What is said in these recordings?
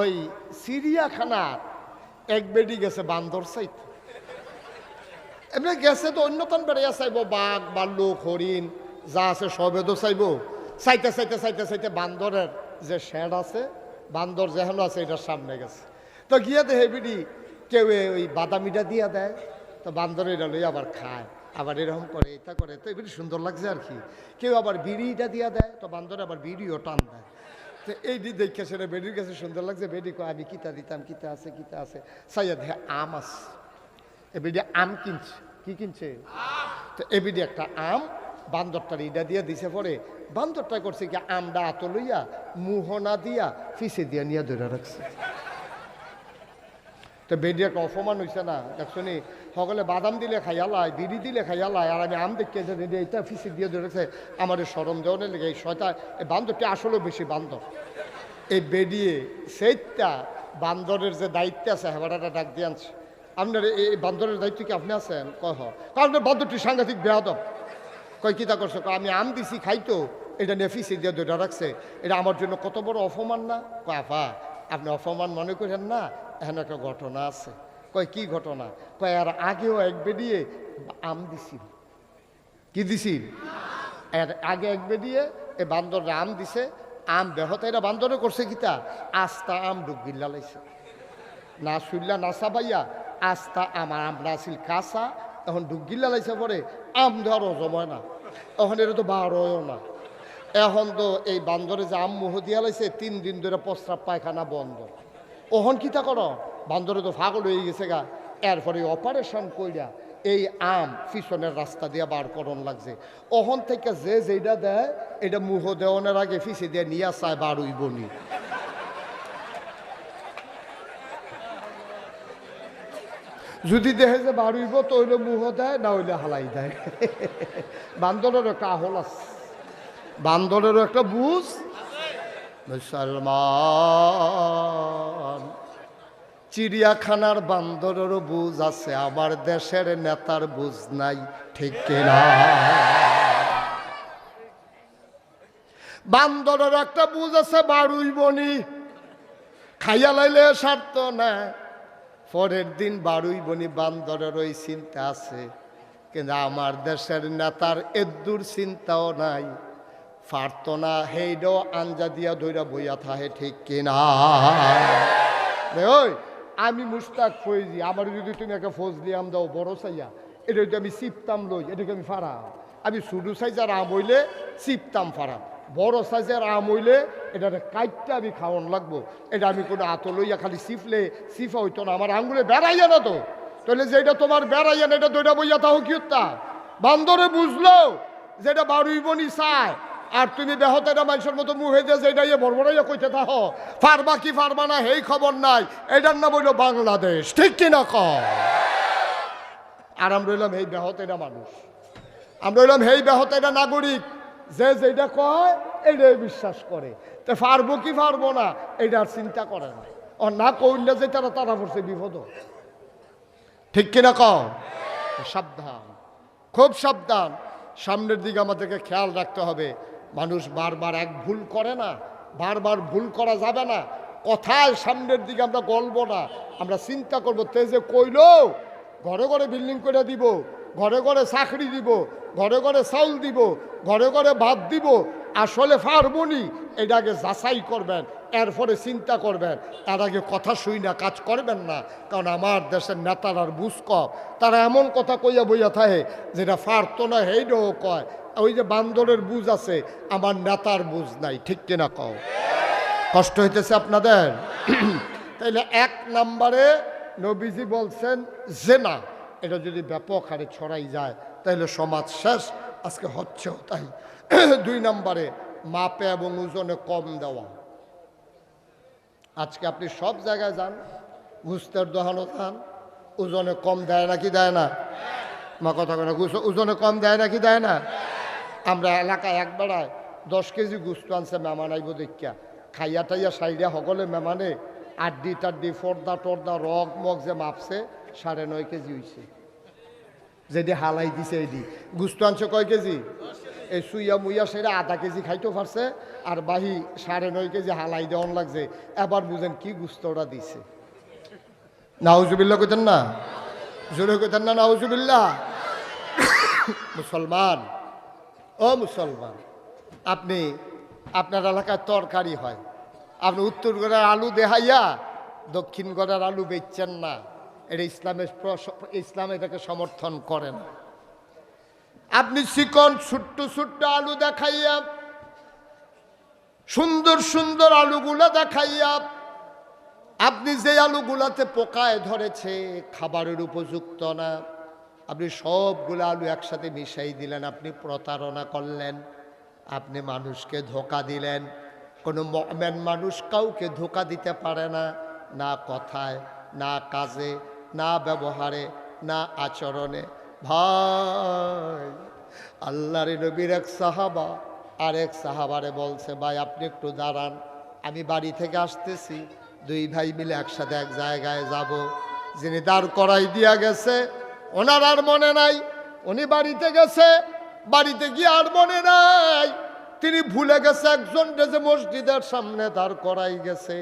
ওই চিড়িয়াখানার এক বেডি গেছে বান্দর সাইতে। এমনি গেছে তো অন্যতন বেড়াইয়া চাইব, বাঘ, বাল্লুক, হরিণ, যা আছে সবে তো চাইব। চাইতে চাইতে চাইতে চাইতে বান্দরের যে শেড আছে, বান্দর যেহেন আছে, এটার সামনে গেছে। তো গিয়ে দেহে বিড়ি কেউ ওই বাদামিটা দিয়া দেয়, তো বান্দর এটা লই আবার খায়, আবার এরকম করে, এটা করে। তো এগুলি সুন্দর লাগছে আর কি। কেউ আবার বিড়িটা দিয়া দেয়, তো বান্দর আবার বিড়িও টান দেয়। তো এই দেখে সেটা বেডির কাছে সুন্দর লাগছে, বেডি কয়, আমি কিতা দিতাম, কিতা আছে কিতা আছে? সাইয়া দেখে আম আছে। এবিডি আম কিনছে। কি কিনছে? তো এবিডি একটা আম বান্দরটার ইডা দিয়ে দিছে পরে। বান্দরটা করছে কি আমটা আত লইয়া মুহনা দিয়া, ফিসে দিয়া নিয়ে ধরে রাখছে। তো একটা অপমান হয়েছে না। দেখছনি সকলে বাদাম দিলে খাইয়ালায় বিড়ি দিলে খাইয়ালায় আর আমি আম দেখতে এটা ফিসে দিয়ে ধরে রাখছে আমার সরম দেওয়ানের লেগে এই শয়তা এই বান্দরটি আসলেও বেশি বান্দর। এই বেডিয়ে সেইটা বান্দরের যে দায়িত্ব আছে হেবাটাটা ডাক দিয়ে আনছে। আপনার এই বান্দরের দায়িত্ব কি আপনি আছেন? কহ কারণ বান্দরটি সাংঘাতিক বেয়াদব। কয় কিতা করছ? কয়, আমি আম দিছি খাইতো এটা নেফিসি দিয়ে দুটা রাখছে। এটা আমার জন্য কত বড় অপমান না? কয় আফা আপনি অপমান মনে করেন না? এখানে একটা ঘটনা আছে। কয়, কি ঘটনা? কয়, আর আগেও এক বেরিয়ে আম দিছিল। কি দিছিল? এর আগে এক বেরিয়ে এ বান্দর আম দিছে, আম বেহতে এরা বান্দরে করছে কিতা? আস্তা আম ডুব গিল্লা লাইছে। না শুইলা না চাবাইয়া আস্তা আমার আমরা আছিল কাঁচা, এখন ডুগিল্লা লাইছে পরে আম ধরো জমায় না। এখন এটা তো বারোয়ও না। এখন তো এই বান্দরে যে আম মুহ দিয়া লাইছে, তিন দিন ধরে প্রস্রাব পায়খানা বন্ধ। ওহন কিতা করো? বান্দরে তো ফাগল হয়ে গেছে গা। এরপরে অপারেশন কইরা এই আম পিছনের রাস্তা দিয়ে বার করন লাগছে। ওহন থেকে যে যেটা দেয়, এটা মুহ দেওয়ানোর আগে ফিসে দিয়ে নিয়ে চায়, বার উইবনি যদি দেখে যে বাড়ুইব তো মুহ দেয়, না হইলে হালাই দেয়। বান্দরেরও একটা আহল আছে। বান্দরেরও একটা বুঝ। মুসলমান চিড়িয়াখানার বান্দরেরও বুঝ আছে আমার দেশের নেতার বুঝ নাই, ঠিক কিনা বান্দরের একটা বুঝ আছে বাড়ুই বনি। খাইয়া লাইলে সারত না পরের দিন বারুই বনি বান্দরের ওই চিন্তা আছে, কিন্তু আমার দেশের নেতার এদ্দুর চিন্তাও নাই। পারত না হেইডও আঞ্জা দিয়া ধইরা বইয়া থাহে ঠিক কিনা ওই আমি মুস্তাক ফৈজি আমার যদি তুমি একটা ফৌজলি আম দাও, বড় চাইয়া এটা যদি আমি চিপতাম লই, এটাকে আমি ফারাম আমি শুধু সাইজার আম হইলে চিপতাম ফারাম বড় সাইজের আম হইলে এটা কাইটটা আমি খাওয়ান লাগবো। এটা আমি কোনো আত লইয়া খালি চিপলে চিফা হইতো না। আমার আঙ্গুলে বেড়াইয়া না তো। তাহলে যেটা তোমার বেড়াইয়া না, এটা দইটা বইয়া তাও কি বান্দরে বুঝলো, যেটা বারুই বনি চায় আর তুমি বেহতেরা মানুষের মতো মুহে দিয়ে যেটা ইয়ে বড়বড়াইয়া কইতে থাহ ফারবা কি ফারবা না, হেই খবর নাই। এটার নাম হইল বাংলাদেশ। ঠিক ক আর আমরা রইলাম এই বেহতেরা মানুষ। আমরা রইলাম হেই বেহতেরা নাগরিক। যে যেটা কয় এটাই বিশ্বাস করে। তো পারব কি পারব না এটার চিন্তা করে না। ও না কইলে যে তারা তারা পড়ছে বিপদ। ঠিক কিনা কও? সাবধান। খুব সাবধান। সামনের দিকে আমাদেরকে খেয়াল রাখতে হবে। মানুষ বারবার এক ভুল করে না, বারবার ভুল করা যাবে না। কথায় সামনের দিকে আমরা গল্ব না। আমরা চিন্তা করব তেজে কইল? ঘরে ঘরে বিল্ডিং করে দিব, ঘরে ঘরে চাকরি দিব, ঘরে ঘরে চাউল দিব, ঘরে ঘরে ভাত দিব আসলে পারবনি এটা আগে যাচাই করবেন, এরপরে চিন্তা করবেন। তার আগে কথা শুই না, কাজ করবেন না। কারণ আমার দেশের নেতার আর বুঝ কম। তারা এমন কথা কইয়া বইয়া থাকে, যেটা পারতো না হেইডও কয়। ওই যে বান্দরের বুঝ আছে, আমার নেতার বুঝ নাই, ঠিক কিনা কও? কষ্ট হইতেছে আপনাদের? তাইলে এক নাম্বারে নবীজি বলছেন, জেনা। এটা যদি ব্যাপক হারে ছড়াই যায় তাহলে সমাজ শেষ, আজকে হচ্ছেও তাই। দুই নম্বরে, মাপে এবং ওজনে কম দেওয়া। আজকে আপনি সব জায়গায় যান ঘুষতের দোকানও যান ওজনে কম দেয় নাকি দেয় না? মা কথা কেন ওজনে কম দেয় নাকি দেয় না? আমরা এলাকায় এক বেড়ায় দশ কেজি গুস্ত আনছে মেমান আইব দেখিয়া। খাইয়া টাইয়া সাইডে সকলে মেমানে আড্ডি টাড্ডি, ফর্দা টর্দা রগ মগ যে মাপছে, সাড়ে নয় কেজি হইছে। যেটি হালাই দিছে এডি গুস্ত আনছে কয় কেজি? এই সুইয়া মুইয়া সেটা আধা কেজি খাইতেও পারছে, আর বাহি সাড়ে নয় কেজি হালাই দেওয়ান লাগছে। এবার বুঝেন কি গুস্তটা দিছে। নাউজুবিল্লা কইতেন না? জোরে কইতেন না নাউজুবিল্লা মুসলমান। ও মুসলমান, আপনি, আপনার এলাকায় তরকারি হয়। আপনি উত্তর গড়ার আলু দেহাইয়া দক্ষিণ গড়ার আলু বেচছেন না। এটা ইসলামের ইসলাম এটাকে সমর্থন করে না। আপনি চিকন, ছোট্ট ছোট্ট আলু দেখাইয়া, সুন্দর সুন্দর আলুগুলা দেখাইয়া, আপনি যে আলুগুলাতে পোকায় ধরেছে, খাবারের উপযুক্ত না, আপনি সবগুলো আলু একসাথে মিশাই দিলেন, আপনি প্রতারণা করলেন, আপনি মানুষকে ধোকা দিলেন, কোনো মেন মানুষ কাউকে ধোকা দিতে পারে না না কথায়, না কাজে, না ব্যবহারে, না আচরণে। ভাই, আল্লাহর নবীর এক সাহাবা আর এক সাহাবারে বলছে, ভাই, আপনি একটু দাঁড়ান, আমি বাড়ি থেকে আসতেছি, দুই ভাই মিলে একসাথে এক জায়গায় যাব। যিনি দাঁড় করাই দিয়া গেছে, ওনার আর মনে নাই, উনি বাড়িতে গেছে, বাড়িতে গিয়ে আর মনে নাই। তিনি ভুলে গেছে, একজন যে মসজিদের সামনে দাঁড় করাই গেছে,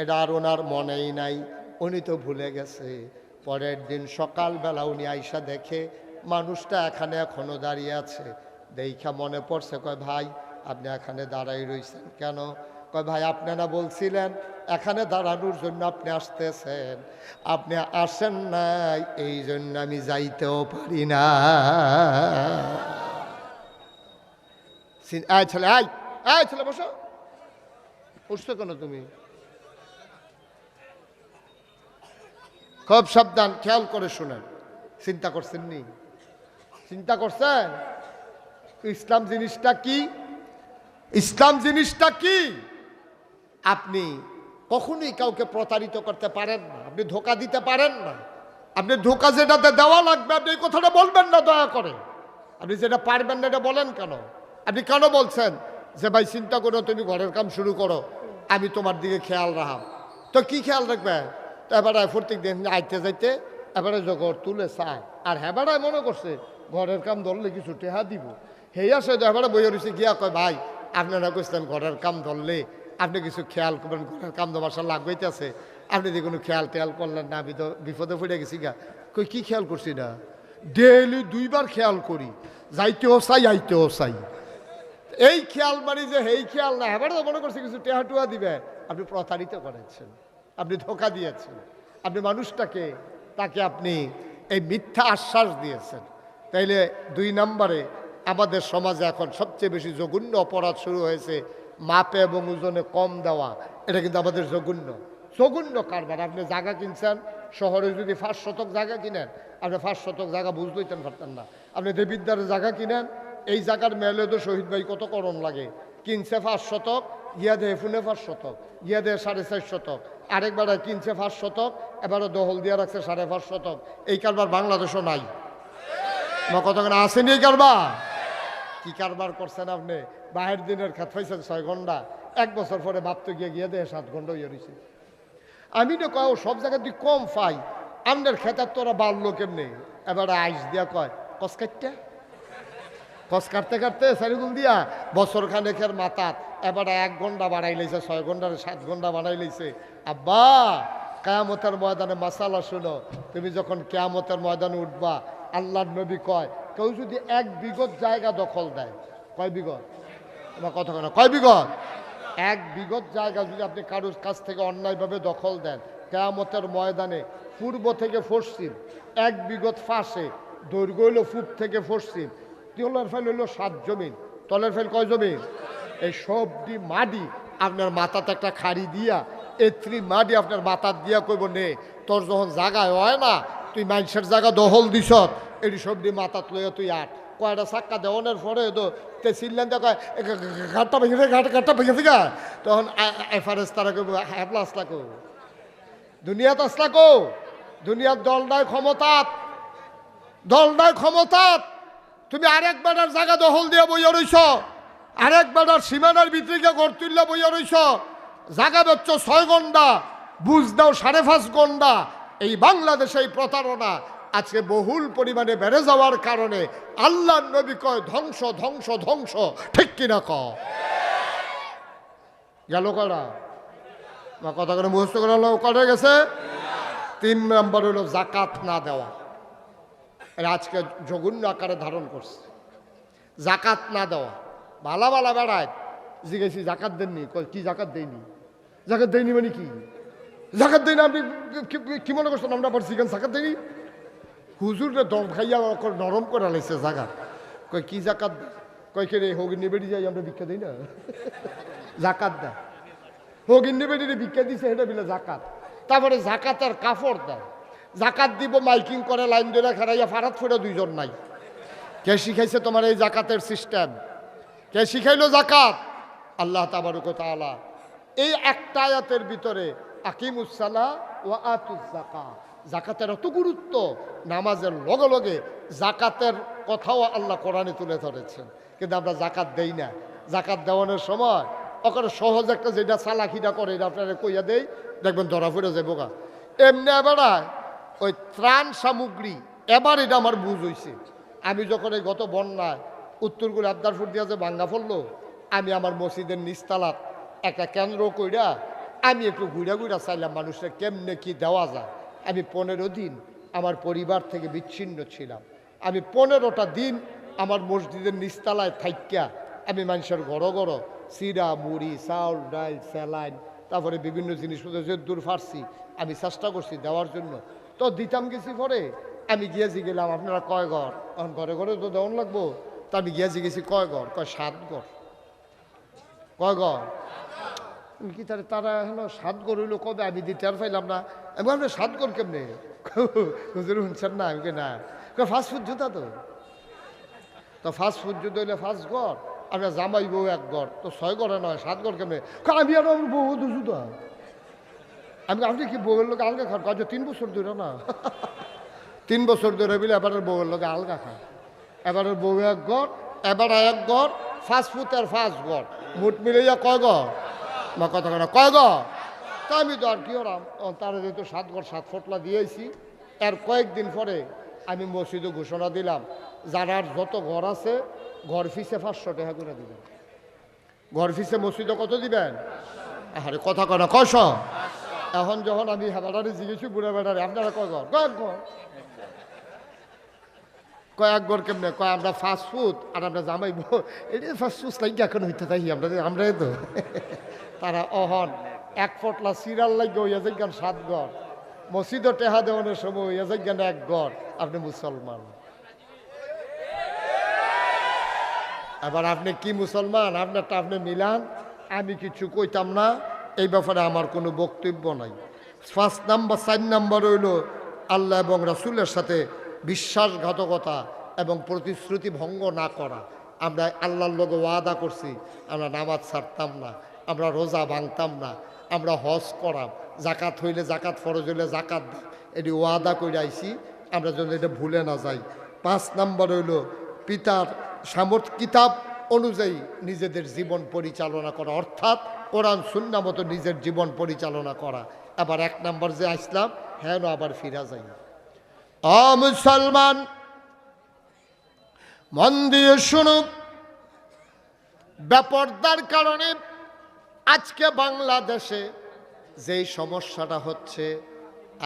এটা আর ওনার মনেই নাই, উনি তো ভুলে গেছে। পরের দিন সকালবেলা উনি আইসা দেখে মানুষটা এখানে এখনও দাঁড়িয়ে আছে। দেখা মনে পড়ছে, কয়, ভাই, আপনি এখানে দাঁড়াই রইছেন কেন? কয়, ভাই, আপনারা বলছিলেন এখানে দাঁড়ানোর জন্য আপনি আসতেছেন। আপনি আসেন নাই, এই জন্য আমি যাইতেও পারি না। আয় ছেলে আয় আয় ছেলে, বসো। উঠছো কেন তুমি? খুব সাবধান, খেয়াল করে শুনেন। চিন্তা করছেন নি? চিন্তা করছেন? ইসলাম জিনিসটা কি? ইসলাম জিনিসটা কি? আপনি কখনোই কাউকে প্রতারিত করতে পারেন না, আপনি ধোকা দিতে পারেন না। আপনি ধোকা যেটাতে দেওয়া লাগবে, আপনি এই কথাটা বলবেন না দয়া করে। আপনি যেটা পারবেন না এটা বলেন কেন? আপনি কেন বলছেন যে, ভাই, চিন্তা করো, তুমি ঘরের কাম শুরু করো, আমি তোমার দিকে খেয়াল রাখাম তো কি খেয়াল রাখবে তো এবারে প্রত্যেক দিন আইতে যাইতে এবারে জগর তুলে চায় আর হেবারায় মনে করছে, ঘরের কাম ধরলে কিছু টেহা দিব। আসে তো এবারে বইয়ে রয়েছে গিয়া কয়, ভাই আপনারা কইছেন ঘরের কাম ধরলে? আপনি কিছু খেয়াল করবেন, ঘরের কাম দমাশা লাগবেইতেছে। আপনি যে কোনো খেয়াল টেয়াল করলেন না বিপদে পড়ে গেছি গা। কই, কি খেয়াল করছি না? ডেইলি দুইবার খেয়াল করি। যাইতেও চাই, আইতেও চাই। এই খেয়াল মারি যে এই খেয়াল না। এবার তো মনে করছি কিছু টেহা টুয়া দিবে আপনি প্রতারিত করেছেন। আপনি ধোকা দিয়েছেন। আপনি মানুষটাকে, তাকে আপনি এই মিথ্যা আশ্বাস দিয়েছেন। তাইলে দুই নম্বরে আমাদের সমাজে এখন সবচেয়ে বেশি জঘন্য অপরাধ শুরু হয়েছে মাপে এবং ওজনে কম দেওয়া। এটা কিন্তু আমাদের জঘন্য। জঘন্য কারবার। আপনি জায়গা কিনছেন, শহরে যদি পাঁচ শতক জায়গা কিনেন, আপনি পাঁচ শতক জায়গা বুঝতেইতেন পারতেন না। আপনি দেবিদ্দারের জায়গা কিনেন, এই জায়গার মেলে তো শহীদ ভাই কত করণ লাগে। কিনছে পাঁচ শতক গিয়া দেহে ফুনে পাঁচ শতক গিয়া দেহে সাড়ে চার শতক, আরেকবার কিনছে পাঁচ শতক, এবারও দহল দিয়া রাখছে সাড়ে পাঁচ শতক। এই কারবার বাংলাদেশও নাই। কতক্ষণ আসেনি এই কারবার? কি কারবার করছেন আপনি? বাহের দিনের খাত পাইছেন ছয় ঘণ্টা। এক বছর পরে ভাবতে গিয়ে গিয়ে দেহে সাত ঘণ্টা ইয়ে রয়েছে আমি তো কয় সব জায়গায় তুই কম পাই আমনের খেতার তোরা বাড়লো কেমনে? এবারে আইস দিয়া কয়, কস কস কাটতে কাটতে চারিগুল দিয়া বছর খানেকের মাথাত এবারে এক ঘণ্টা বাড়াই লাইছে ছয় ঘণ্টার সাত ঘণ্টা বাড়াই লাইছে আব্বা কেয়ামতের ময়দানে মাসালা শুনো, তুমি যখন কেয়ামতের ময়দানে উঠবা আল্লাহ নবী কয়, কেউ যদি এক বিগত জায়গা দখল দেয়, কয় বিগত? আমার কথা কেন কয় বিগত? এক বিগত জায়গা যদি আপনি কারোর কাছ থেকে অন্যায়ভাবে দখল দেন, কেয়ামতের ময়দানে পূর্ব থেকে পশ্চিম এক বিগত ফাঁসে, দৈর্ঘ্য হইল পূব থেকে পশ্চিম তলের ফেল হইল সাত জমিন, তলের ফাইল কয় জমিন? এই সবটি মাটি আপনার মাথাতে একটা খাড়ি দিয়া, এত্রি মাটি আপনার মাথার দিয়া কইব, নে, তোর যখন জায়গায় হয় না, তুই মানুষের জায়গা দহল দিস এটি সবটি মাথাত লইয়া তুই আট। কয়টা চাক্কা দেওয়ানোর পরে তো তে চিনলেন তো ঘাটটা ভেঙে ঘাট, ঘাটটা ভেঙে গা। তখন এফারেস তারা কইব হ্যাপলা আসলা কো দুনিয়াত আসলা কো দুনিয়ার দলটায় ক্ষমতাত। দলটায় ক্ষমতাত। তুমি আরেক বেটার জায়গা দখল দিয়ে বইয়া রইছ। আরেক বেটার সীমানার ভিতরে গড় তুললে বইয়া রইছ। জায়গা বেচ্ছ ছয় ঘণ্টা বুঝ দাও সাড়ে পাঁচ ঘণ্টা এই বাংলাদেশে এই প্রতারণা আজকে বহুল পরিমাণে বেড়ে যাওয়ার কারণে আল্লাহ নবী কয়, ধ্বংস ধ্বংস ধ্বংস। ঠিক কিনা ক? গেল করা কথা করে মুখস্থ করে গেছে? তিন নম্বর হলো জাকাত না দেওয়া। এরা আজকে জঘন্য আকারে ধারণ করছে। জাকাত না দেওয়া। ভালা ভালা বেড়ায়। জিজ্ঞেসি জাকাত দেননি? কি জাকাত দেয়নি জাকাত দেয়নি মানে কি? জাকাত দেয়নি আপনি কি- মনে করছেন আমরা আবার চিকেন জাকাত দেয়নি হুজুরে দম খাইয়া নরম করে লাইছে জাকাত কয়, কি জাকাত? কয়, কে রে হগিনি বেড়ি যাই, আমরা ভিক্ষা দিই না? জাকাত দেয় হগিনি বেড়িরে ভিক্ষা দিছে সেটা বিলে জাকাত। তারপরে জাকাতের কাপড় দেয়। জাকাত দিব, মাইকিং করে, লাইন ধরে খেলাইয়া ফারাত ফুটে দুইজন নাই। কে শিখাইছে তোমার এই জাকাতের সিস্টেম? কে শিখাইলো জাকাত? আল্লাহ তাবারুক তাআলা। এই একটা আয়াতের ভিতরে আকিমুসালা ও আতুস জাকা জাকাতের অত গুরুত্ব, নামাজের লগে লগে জাকাতের কথাও আল্লাহ কোরআনে তুলে ধরেছেন। কিন্তু আমরা জাকাত দেই না। জাকাত দেওয়ানোর সময় ওখানে সহজ একটা যেটা চালাকিটা করে এটা আপনারা কইয়া দেই, দেখবেন ধরা ফিরে যাব গা। এমনি এবারায় ওই ত্রাণ সামগ্রী, এবার এটা আমার বুঝ হয়েছে আমি যখন এই গত বন্যায় উত্তরগুলো আবদারপুর দিয়া যে ভাঙ্গা ফেলল, আমি আমার মসজিদের নিস্তালাত একটা কেন্দ্র কইরা আমি একটু ঘুরা ঘুরা চাইলাম, মানুষের কেমনে কি দেওয়া যায়। আমি পনেরো দিন আমার পরিবার থেকে বিচ্ছিন্ন ছিলাম। আমি পনেরোটা দিন আমার মসজিদের নিস্তালায় থাইক্যা আমি মানুষের ঘর ঘর চিরা মুড়ি, চাউল, ডাল, স্যালাইন, তারপরে বিভিন্ন জিনিসপত্র যে দূর আমি চেষ্টা করছি দেওয়ার জন্য। তো দিতাম গেছি পরে আমি গিয়েছি গেলাম, আপনারা কয় ঘর? এখন ঘরে ঘরে তো দেওয়ান লাগবো। তা আমি গিয়েছি গেছি কয় ঘর? কয় সাত ঘর। কয় ঘর? কি তারা তারা হলো সাত ঘর হইল কবে? আমি দিতে আর পাইলাম না। আমি ভাবলাম সাত ঘর কেমনে? হুজুর শুনছেন না, আমি না। ফাস্ট ফুড জুতা তো। তো ফাস্ট ফুড যদি হইলে ফার্স্ট ঘর। আমরা জামাই বউ এক ঘর। তো ছয় ঘরে নয়, সাত ঘর কেমনে? আমি আর আমার বউ তো জুতা। আমি আপনি কি বউয়ের লোক আলগা খান কাজ তিন বছর ধরে না। তিন বছর ধরে বলে এবারের বউয়ের লোকে আলগা খায়। এবারের বউ এক ঘর, এবার এক ঘর ফাস্ট ফুড আর ফাস্ট ঘর। মুট মিলাইয়া কয় ঘর? মা কথা কেন কয় ঘর? তা আমি তো আর কি ওরাম? তারা যেহেতু সাত ঘর, সাত ফটলা দিয়েছি। এর কয়েকদিন পরে আমি মসজিদে ঘোষণা দিলাম, যারার যত ঘর আছে, ঘর ফিসে পাঁচশো টাকা করে দিবেন। ঘর ফিসে মসজিদে কত দিবেন? আরে কথা কয় না, কয়শ? এখন যখন আমি হেবাটারে জিজ্ঞেসি বুড়া বেড়ারে আপনারা কয় ঘর? কয়েক ঘর? কয়েক ঘর কেমনে? কয় আমরা ফাস্ট ফুড আর আমরা জামাইব এটা ফাস্ট ফুড লাইক এখন হইতে থাকি আমরা আমরা তো। তারা অহন, এক ফটলা সিরাল লাগে হইয়া যাইগান সাত ঘর। মসজিদও টেহা দেওয়ানোর সময় হইয়া যাইগান এক ঘর। আপনি মুসলমান। আবার আপনি কি মুসলমান? আপনারটা আপনি মিলান, আমি কিছু কইতাম না। এই ব্যাপারে আমার কোনো বক্তব্য নাই। পাঁচ নাম্বার চার নাম্বার হইল আল্লাহ এবং রাসুলের সাথে বিশ্বাসঘাতকতা এবং প্রতিশ্রুতি ভঙ্গ না করা। আমরা আল্লাহর লোক ওয়াদা করছি, আমরা নামাজ ছাড়তাম না, আমরা রোজা ভাঙতাম না, আমরা হজ করাম জাকাত হইলে জাকাত ফরজ হইলে জাকাত এটি ওয়াদা করে আইছি, আমরা যেন এটা ভুলে না যাই। পাঁচ নাম্বার হইল পিতার সামর্থ কিতাব অনুযায়ী নিজেদের জীবন পরিচালনা করা, অর্থাৎ কোরআন সুন্না মতো নিজের জীবন পরিচালনা করা। আবার এক নম্বর যে আসলাম হ্যাঁ আবার ফিরা যাই। অ মুসলমান, মন দিয়ে শুনুক ব্যাপারদার কারণে আজকে বাংলাদেশে যেই সমস্যাটা হচ্ছে,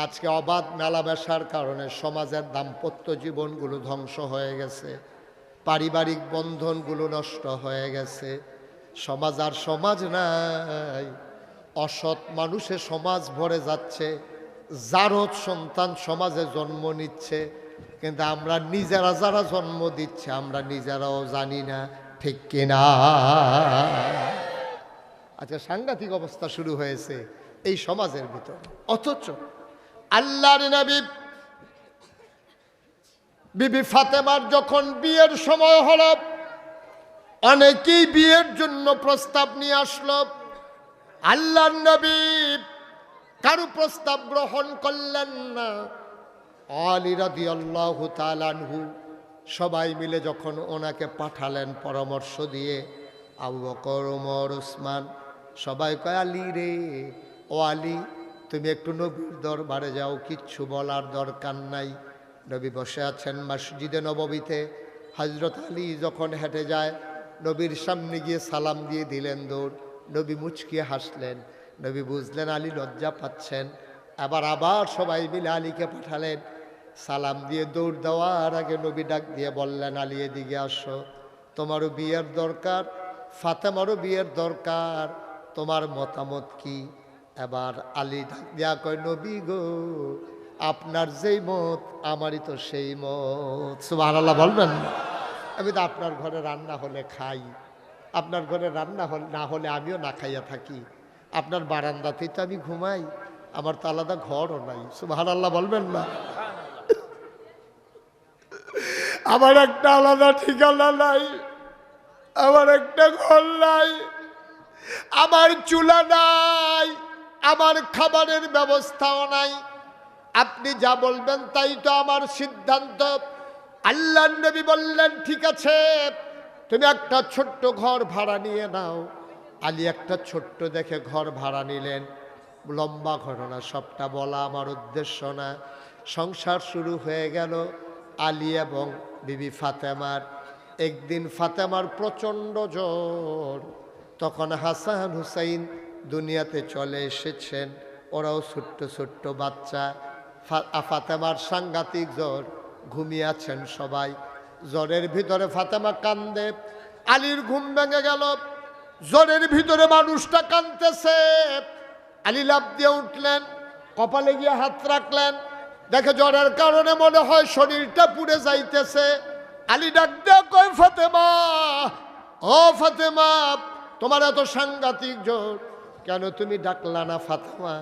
আজকে অবাধ মেলামেশার কারণে সমাজের দাম্পত্য জীবনগুলো ধ্বংস হয়ে গেছে। পারিবারিক বন্ধনগুলো নষ্ট হয়ে গেছে। সমাজ আর সমাজ নাই। অসৎ মানুষে সমাজ ভরে যাচ্ছে। জারদ সন্তান সমাজে জন্ম নিচ্ছে। কিন্তু আমরা নিজেরা যারা জন্ম দিচ্ছে, আমরা নিজেরাও জানি না ঠিক কিনা। আচ্ছা সাংঘাতিক অবস্থা শুরু হয়েছে এই সমাজের ভিতর। অথচ আল্লাহর নবী বিবি ফাতেমার যখন বিয়ের সময় হল, অনেকেই বিয়ের জন্য প্রস্তাব নিয়ে আসলো আল্লাহ নবী কারও প্রস্তাব গ্রহণ করলেন না। আলী রাদি আল্লাহ তালানহু সবাই মিলে যখন ওনাকে পাঠালেন পরামর্শ দিয়ে, আবু বকর ওমর ওসমান সবাই কয়, আলী রে, ও আলী, তুমি একটু নবীর দরবারে যাও, কিচ্ছু বলার দরকার নাই। নবী বসে আছেন মসজিদে নববীতে। হজরত আলী যখন হেঁটে যায়, নবীর সামনে গিয়ে সালাম দিয়ে দিলেন দৌড়। নবী মুচকিয়ে হাসলেন। নবী বুঝলেন আলী লজ্জা পাচ্ছেন। আবার আবার সবাই মিলে আলীকে পাঠালেন। সালাম দিয়ে দৌড় দেওয়ার আগে নবী ডাক দিয়ে বললেন, আলী, এদিকে আসো। তোমারও বিয়ের দরকার, ফাতেমারও বিয়ের দরকার। তোমার মতামত কি? এবার আলী ডাক দিয়া কয়, নবী গো আপনার যেই মত, আমারই তো সেই মত। সুবাহ আল্লাহ বলবেন? আমি তো আপনার ঘরে রান্না হলে খাই। আপনার ঘরে রান্না হল, না হলে আমিও না খাইয়া থাকি। আপনার বারান্দাতেই তো আমি ঘুমাই। আমার তো আলাদা ঘরও নাই। সুবাহ আল্লাহ বলবেন না? আমার একটা আলাদা ঠিকানা নাই। আমার একটা ঘর নাই। আমার চুলা নাই। আমার খাবারের ব্যবস্থাও নাই। আপনি যা বলবেন তাই তো আমার সিদ্ধান্ত। আল্লাহ নবী বললেন, ঠিক আছে, তুমি একটা ছোট্ট ঘর ভাড়া নিয়ে নাও। আলী একটা ছোট্ট দেখে ঘর ভাড়া নিলেন। লম্বা ঘটনা, সবটা বলা আমার উদ্দেশ্য না। সংসার শুরু হয়ে গেল আলী এবং বিবি ফাতেমার। একদিন ফাতেমার প্রচণ্ড জ্বর। তখন হাসান হুসাইন দুনিয়াতে চলে এসেছেন। ওরাও ছোট্ট ছোট্ট বাচ্চা। ফাতেমার সাংঘাতিক জ্বর ঘুমিয়ে আছেন সবাই। জ্বরের ভিতরে ফাতেমা কান্দে, আলীর ঘুম ভেঙে গেল। জ্বরের ভিতরে মানুষটা কান্দতেছে আলী লাভ দিয়ে উঠলেন, কপালে গিয়ে হাত রাখলেন। দেখে জ্বরের কারণে মনে হয় শরীরটা পুড়ে যাইতেছে। আলী ডাক কয়, ফাতেমা, ও ফাতেমা, তোমার এত সাংঘাতিক জ্বর, কেন তুমি ডাকলা না ফাতেমা?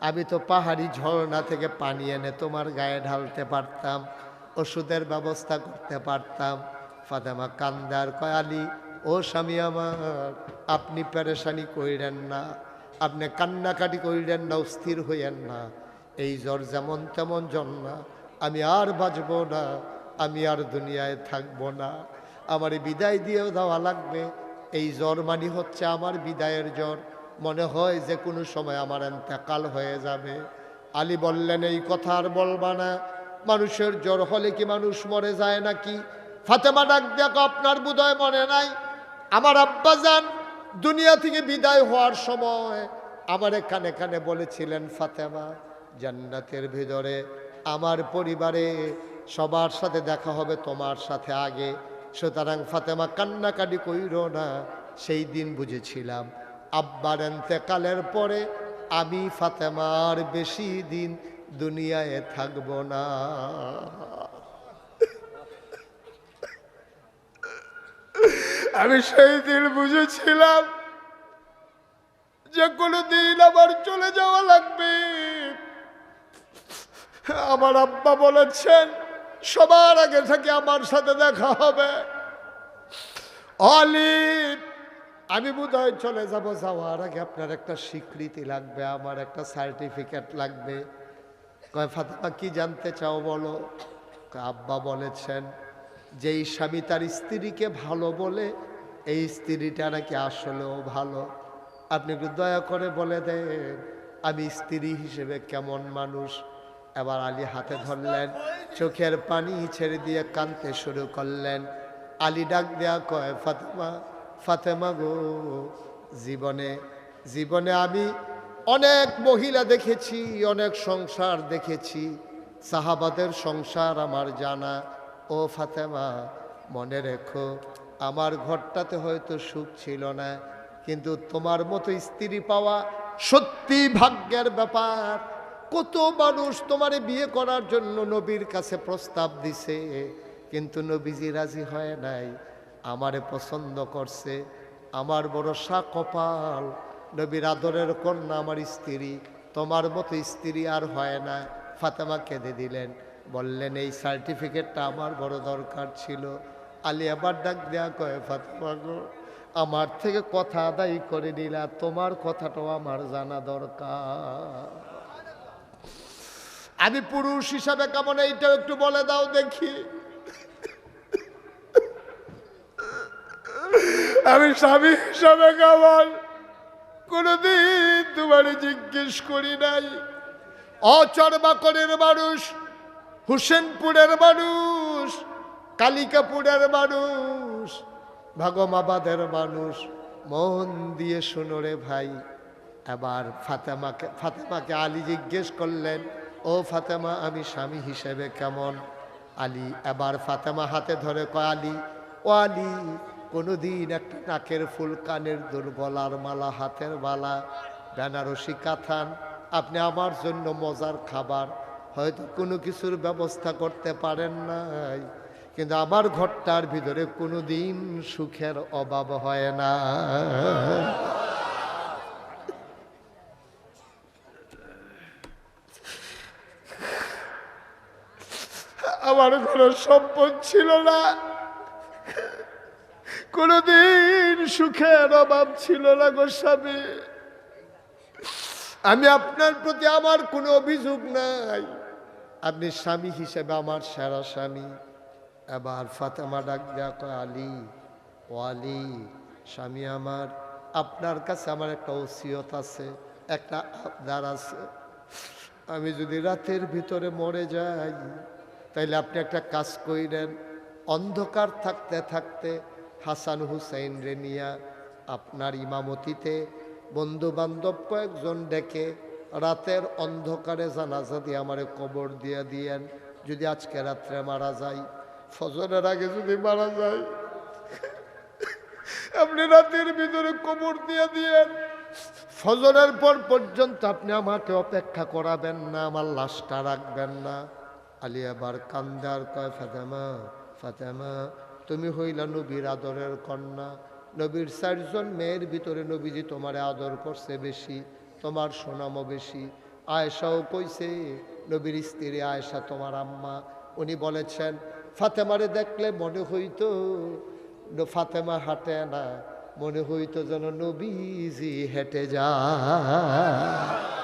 আমি তো পাহাড়ি ঝর্ণা থেকে পানি এনে তোমার গায়ে ঢালতে পারতাম, ওষুধের ব্যবস্থা করতে পারতাম। ফাতেমা কান্দার কয়ালি ও স্বামী আমার, আপনি পেরেশানি করিলেন না, আপনি কান্নাকাটি করিলেন না, অস্থির হইয়েন না। এই জ্বর যেমন তেমন জ্বর না, আমি আর বাঁচব না, আমি আর দুনিয়ায় থাকব না। আমার বিদায় দিয়েও দেওয়া লাগবে, এই জ্বর মানি হচ্ছে আমার বিদায়ের জ্বর। মনে হয় যে কোনো সময় আমার এন্তেকাল হয়ে যাবে। আলী বললেন, এই কথা আর বলবা না। মানুষের জ্বর হলে কি মানুষ মরে যায় নাকি? ফাতেমা ডাক দেখো আপনার বোধহয় মনে নাই? আমার আব্বা যান, দুনিয়া থেকে বিদায় হওয়ার সময় আমার কানে কানে বলেছিলেন, ফাতেমা, জান্নাতের ভিতরে আমার পরিবারে সবার সাথে দেখা হবে, তোমার সাথে আগে। সুতরাং ফাতেমা কান্নাকাটি কইর না, সেই দিন বুঝেছিলাম। আব্বার এন্তেকালের পরে আমি ফাতেমার বেশি দিন দুনিয়ায় থাকব না। আমি সেই দিন বুঝেছিলাম যে কোনো দিন আমার চলে যাওয়া লাগবে। আমার আব্বা বলেছেন, সবার আগে থেকে আমার সাথে দেখা হবে। অলিভ আমি বোধহয় চলে যাব যাওয়ার আগে আপনার একটা স্বীকৃতি লাগবে, আমার একটা সার্টিফিকেট লাগবে। কয়, ফাতেমা, কি জানতে চাও বলো? আব্বা বলেছেন, যেই স্বামী তার স্ত্রীকে ভালো বলে, এই স্ত্রীটা নাকি আসলেও ভালো। আপনি একটু দয়া করে বলে দেন, আমি স্ত্রী হিসেবে কেমন মানুষ? এবার আলী হাতে ধরলেন, চোখের পানি ছেড়ে দিয়ে কানতে শুরু করলেন। আলী ডাক দেয়া কয়, ফাতেমা ফাতেমা গো, জীবনে জীবনে আমি অনেক মহিলা দেখেছি, অনেক সংসার দেখেছি। সাহাবাদের সংসার আমার জানা। ও ফাতেমা, মনে রেখো, আমার ঘরটাতে হয়তো সুখ ছিল না, কিন্তু তোমার মতো স্ত্রী পাওয়া সত্যি ভাগ্যের ব্যাপার। কত মানুষ তোমারে বিয়ে করার জন্য নবীর কাছে প্রস্তাব দিছে, কিন্তু নবীজি রাজি হয় নাই। আমারে পছন্দ করছে। আমার বড় সা কপাল। নবীর আদরের কন্যা আমার স্ত্রী। তোমার মতো স্ত্রী আর হয় না। ফাতেমা কেঁদে দিলেন। বললেন, এই সার্টিফিকেটটা আমার বড় দরকার ছিল। আলী আবার ডাক দেয়া কয়, ফাতেমা আমার থেকে কথা আদায় করে নিলা। তোমার কথাটাও আমার জানা দরকার। আমি পুরুষ হিসাবে কেমন এইটাও একটু বলে দাও দেখি। আমি স্বামী হিসাবে কেমন কোনোদিন তোমার জিজ্ঞেস করি নাই। অচর্মাকরের মানুষ, হুসেনপুরের মানুষ, কালিকাপুরের মানুষ, ভাগমাবাদের মানুষ, মন দিয়ে শুনো রে ভাই। এবার ফাতেমাকে ফাতেমাকে আলী জিজ্ঞেস করলেন, ও ফাতেমা, আমি স্বামী হিসেবে কেমন? আলী এবার ফাতেমা হাতে ধরে কয়, আলী, ও আলী কোনোদিন একটা নাকের ফুল কানের দুল গলার মালা, হাতের মালা বেনারসি কাথান। আপনি আমার জন্য মজার খাবার। হয়তো কোনো কিছুর ব্যবস্থা করতে পারেন নাই। কিন্তু আমার ঘরটার ভিতরে কোনো দিন সুখের অভাব হয় না। আমার ঘরে সম্পদ ছিল না। কোনোদিন সুখের অভাব ছিল না গো স্বামী। আমি আপনার প্রতি আমার কোনো অভিযোগ নাই। আপনি স্বামী হিসেবে আমার সেরা স্বামী। এবার ফাতেমা ডাক দেয়া আলী, ও আলী, স্বামী আমার, আপনার কাছে আমার একটা ওসিয়ত আছে, একটা আবদার আছে। আমি যদি রাতের ভিতরে মরে যাই, তাইলে আপনি একটা কাজ কইরেন, অন্ধকার থাকতে থাকতে হাসান হুসাইন রে নিয়া আপনার ইমামতিতে বন্ধু বান্ধব কয়েকজন ডেকে রাতের অন্ধকারে জানাজা দিয়ে আমারে কবর দিয়ে দিয়েন। যদি আজকে রাত্রে মারা যাই ফজরের আগে যদি মারা যায়, আপনি রাতের ভিতরে কবর দিয়ে দিয়েন। ফজরের পর পর্যন্ত আপনি আমাকে অপেক্ষা করাবেন না, আমার লাশটা রাখবেন না। আলিয়াবার কান্দার কয়, ফাতেমা ফাতেমা তুমি হইলা নবীর আদরের কন্যা। নবীর চারজন মেয়ের ভিতরে নবীজি তোমারে আদর করছে বেশি, তোমার সুনামও বেশি। আয়েশাও কইছে, নবীর স্ত্রী আয়েশা তোমার আম্মা। উনি বলেছেন, ফাতেমারে দেখলে মনে হইতো ফাতেমা হাঁটে না, মনে হইতো যেন নবীজি হেঁটে যায়।